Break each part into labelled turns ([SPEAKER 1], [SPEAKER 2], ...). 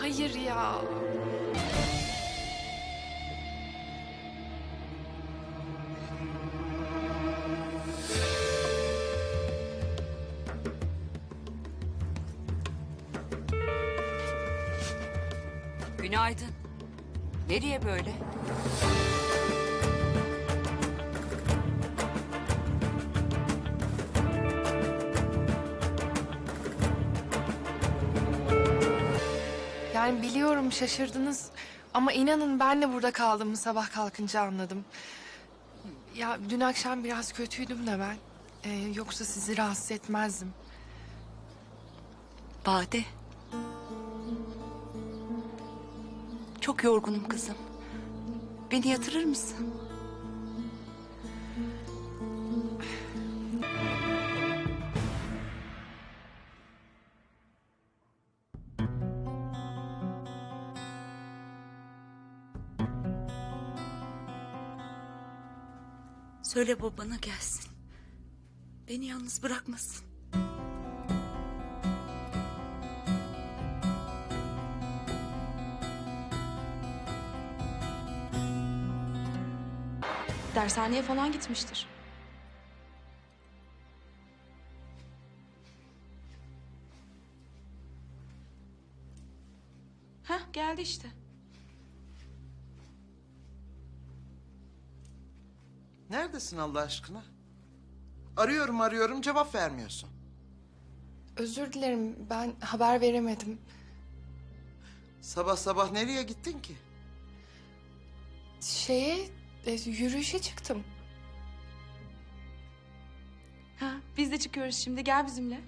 [SPEAKER 1] Hayır ya.
[SPEAKER 2] Günaydın. Nereye böyle?
[SPEAKER 1] Yani biliyorum şaşırdınız ama inanın ben de burada kaldığımı sabah kalkınca anladım. Ya dün akşam biraz kötüydüm de ben. Ee, yoksa sizi rahatsız etmezdim.
[SPEAKER 2] Bade. Çok yorgunum kızım. Beni yatırır mısın? Söyle babana gelsin. Beni yalnız bırakmasın.
[SPEAKER 3] Dershaneye falan gitmiştir. Hah geldi işte.
[SPEAKER 4] Neredesin Allah aşkına? Arıyorum arıyorum cevap vermiyorsun.
[SPEAKER 1] Özür dilerim ben haber veremedim.
[SPEAKER 4] Sabah sabah nereye gittin ki?
[SPEAKER 1] Şeye e, yürüyüşe çıktım.
[SPEAKER 3] Ha biz de çıkıyoruz şimdi gel bizimle.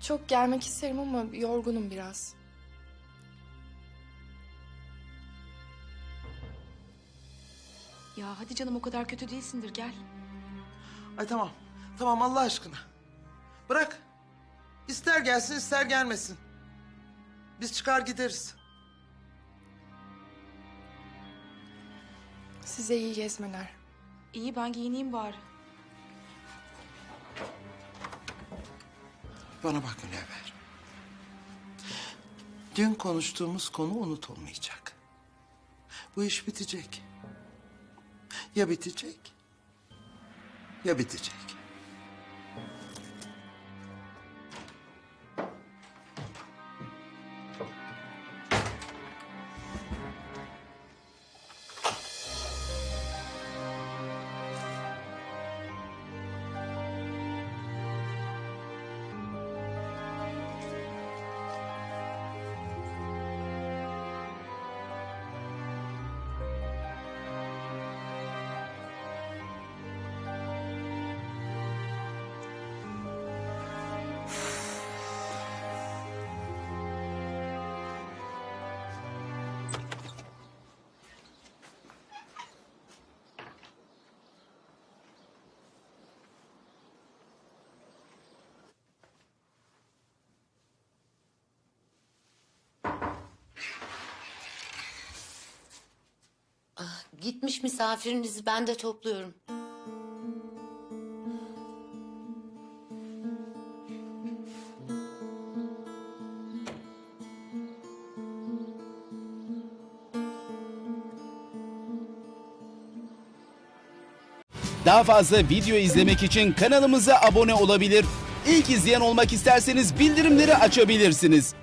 [SPEAKER 1] Çok gelmek isterim ama yorgunum biraz.
[SPEAKER 3] Ya hadi canım o kadar kötü değilsindir gel.
[SPEAKER 4] Ay tamam. Tamam Allah aşkına. Bırak. İster gelsin ister gelmesin. Biz çıkar gideriz.
[SPEAKER 1] Size iyi gezmeler.
[SPEAKER 3] İyi ben giyineyim bari.
[SPEAKER 4] Bana bak Münevver. Dün konuştuğumuz konu unutulmayacak. Bu iş bitecek. Ya bitecek ya bitecek.
[SPEAKER 5] Gitmiş misafirinizi ben de topluyorum.
[SPEAKER 6] Daha fazla video izlemek için kanalımıza abone olabilir. İlk izleyen olmak isterseniz bildirimleri açabilirsiniz.